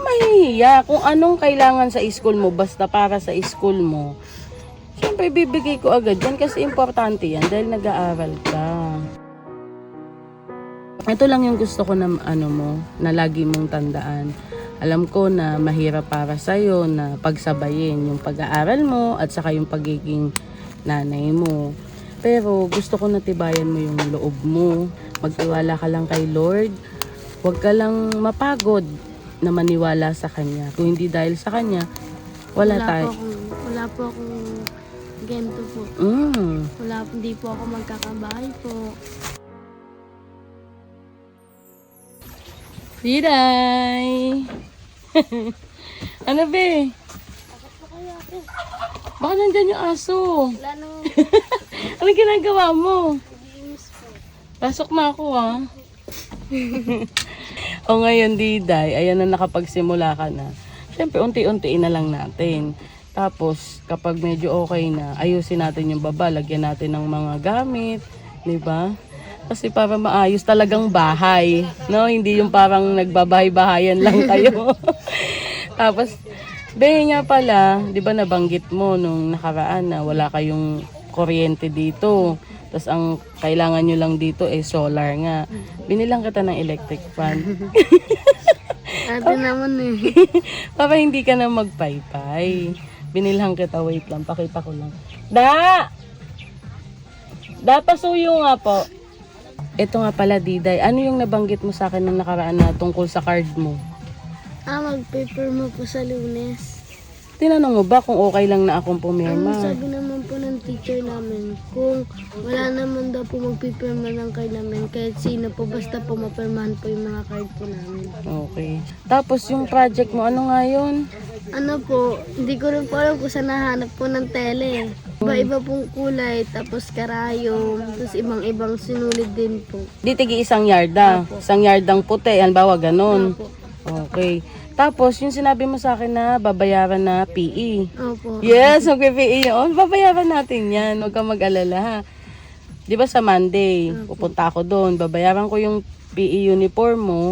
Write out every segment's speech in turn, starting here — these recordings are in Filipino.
mahihiya kung anong kailangan sa school mo basta para sa school mo. Siyempre, bibigay ko agad yan kasi importante yan dahil nag-aaral ka. Ito lang yung gusto ko na ano mo, na lagi mong tandaan. Alam ko na mahirap para sa'yo na pagsabayin yung pag-aaral mo at saka yung pagiging nanay mo. Pero gusto ko na tibayan mo yung loob mo. Magtiwala ka lang kay Lord. Huwag ka lang mapagod na maniwala sa Kanya. Kung hindi dahil sa Kanya, wala, wala tayo. Po akong, wala po akong gento po. Mm. Wala, hindi po ako magkakabahay po. Diday! ano be? Baka nandyan yung aso. Wala nang Anong ginagawa mo? Pasok na ako ah. o ngayon, Diday, ayan na nakapagsimula ka na. Siyempre, unti-untiin na lang natin. Tapos, kapag medyo okay na, ayusin natin yung baba, lagyan natin ng mga gamit, di ba? Kasi para maayos talagang bahay, no? Hindi yung parang nagbabahay-bahayan lang kayo. Tapos, be nga pala, di ba nabanggit mo nung nakaraan na wala kayong kuryente dito. Tapos ang kailangan nyo lang dito ay solar nga. Binilang kita ng electric fan. Ate naman eh. Para hindi ka na magpaypay. Binilhan kita, wait lang, pakita ko lang. Da! Da, pasuyo nga po. Ito nga pala, Diday. Ano yung nabanggit mo sa akin nung nakaraan na tungkol sa card mo? Ah, mag-paper mo po sa lunes. Tinanong mo ba kung okay lang na akong Ang pumirma? sabi naman po ng teacher namin, kung wala naman daw po magpipirma ng card namin, kahit sino po, basta po mapirmahan po yung mga card po namin. Okay. Tapos yung project mo, ano nga yun? Ano po, hindi ko rin po alam kung saan nahanap po ng tele. Iba-iba pong kulay, tapos karayom, tapos ibang-ibang sinulid din po. Di tigi isang yarda. Isang yardang puti. Halimbawa, ganun. Opo. Okay. Tapos, yung sinabi mo sa akin na babayaran na PE. Opo. Yes, magpe-PE yun. Babayaran natin yan. Huwag kang mag-alala ha. Di ba sa Monday, pupunta ako doon. Babayaran ko yung PE uniform mo.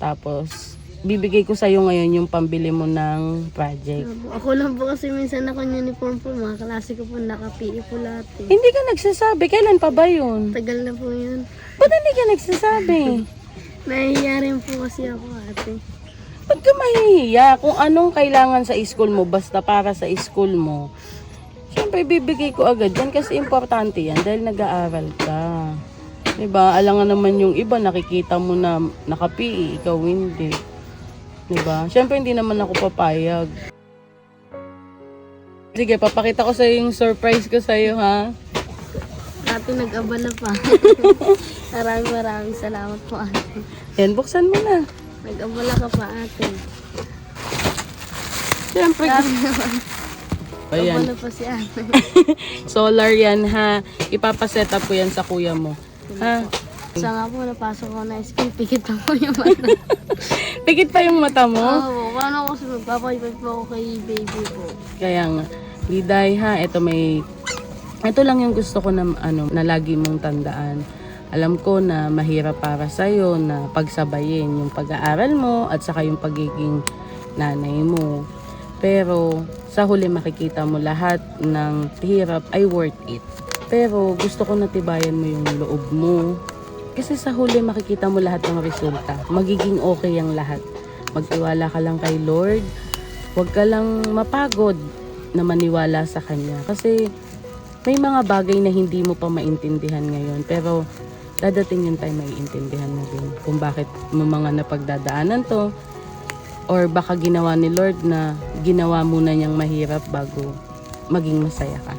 Tapos, bibigay ko sa'yo ngayon yung pambili mo ng project. Opo. Ako lang po kasi minsan ako yung uniform po, mga klase ko po, naka-PE po lahat eh. Hindi ka nagsasabi. Kailan pa ba yun? Tagal na po yun. Ba't hindi ka nagsasabi? Nahihiya rin po kasi ako ate. Ba't ka mahihiya kung anong kailangan sa school mo basta para sa school mo? Siyempre, bibigay ko agad yan kasi importante yan dahil nag-aaral ka. Diba? Alangan naman yung iba, nakikita mo na nakapi, ikaw hindi. Diba? Siyempre, hindi naman ako papayag. Sige, papakita ko sa'yo yung surprise ko sa'yo, ha? Ate nag-abala pa. maraming maraming salamat po ate. Yan, buksan mo na. Nag-abala ka pa ate. Siyempre. Ayan. Abala pa si ate. Solar yan, ha? Ipapaset up ko yan sa kuya mo. Ha? Sa nga po, napasok ko na skin, pikit pa po yung mata. Pikit pa yung mata mo? Oo, paano ako sa magpapalipad po ako kay baby po. Kaya nga, Liday ha, ito may, ito lang yung gusto ko na, ano, na lagi mong tandaan. Alam ko na mahirap para sa'yo na pagsabayin yung pag-aaral mo at saka yung pagiging nanay mo. Pero sa huli makikita mo lahat ng hirap ay worth it. Pero gusto ko natibayan mo yung loob mo. Kasi sa huli makikita mo lahat ng resulta. Magiging okay ang lahat. Magtiwala ka lang kay Lord. Huwag ka lang mapagod na maniwala sa Kanya. Kasi may mga bagay na hindi mo pa maintindihan ngayon. Pero dadating yung time maiintindihan mo din kung bakit mga napagdadaanan to. Or baka ginawa ni Lord na ginawa muna niyang mahirap bago maging masaya ka.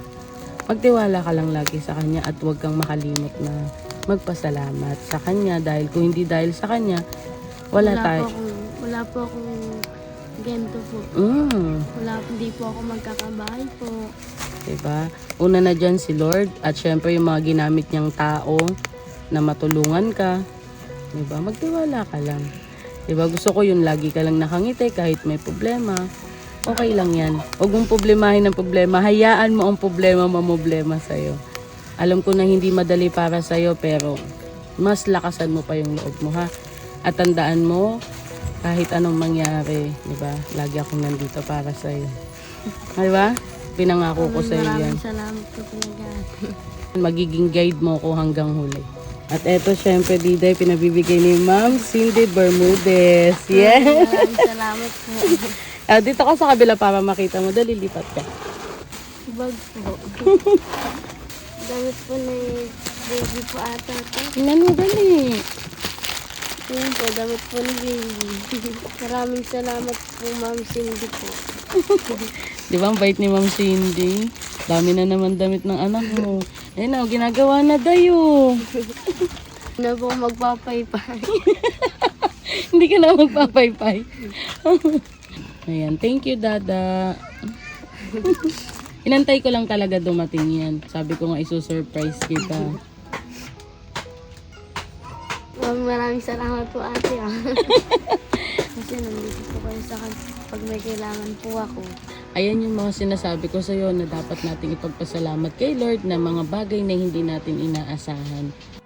Magtiwala ka lang lagi sa Kanya at huwag kang makalimot na magpasalamat sa Kanya dahil kung hindi dahil sa Kanya, wala, po tayo. akong, wala po akong gento po. Mm, Wala, hindi po ako magkakabahay po. diba? Una na dyan si Lord at syempre yung mga ginamit niyang tao na matulungan ka. Diba? Magtiwala ka lang. Diba? Gusto ko yun lagi ka lang nakangiti kahit may problema. Okay lang yan. Huwag mong problemahin ang problema. Hayaan mo ang problema mamoblema sa'yo. Alam ko na hindi madali para sa'yo pero mas lakasan mo pa yung loob mo ha. At tandaan mo, kahit anong mangyari, di ba? Lagi akong nandito para sa iyo. Di ba? Pinangako ko sa iyo yan. Maraming salamat po talaga. Magiging guide mo ko hanggang huli. At eto, syempre, Diday, pinabibigay ni Ma'am Cindy Bermudez. Maraming salamat po. Ah, dito ka sa kabila para makita mo. Dali, lipat ka. Bag po. Damit po ni baby po ata to. Tingnan mo, dali. Yun po, damit po ni baby. Maraming salamat po, Ma'am Cindy po. Di ba, ang bait ni Ma'am Cindy? Dami na naman damit ng anak mo. Ayun na, ginagawa na dayo. Na po magpapaypay. Hindi ka na magpapaypay. Ayan, thank you, Dada. Inantay ko lang talaga dumating yan. Sabi ko nga isusurprise kita. Maraming salamat po ate ah. Kasi nandito sa akin pag may kailangan po ako. Ayan yung mga sinasabi ko sa'yo na dapat nating ipagpasalamat kay Lord na mga bagay na hindi natin inaasahan.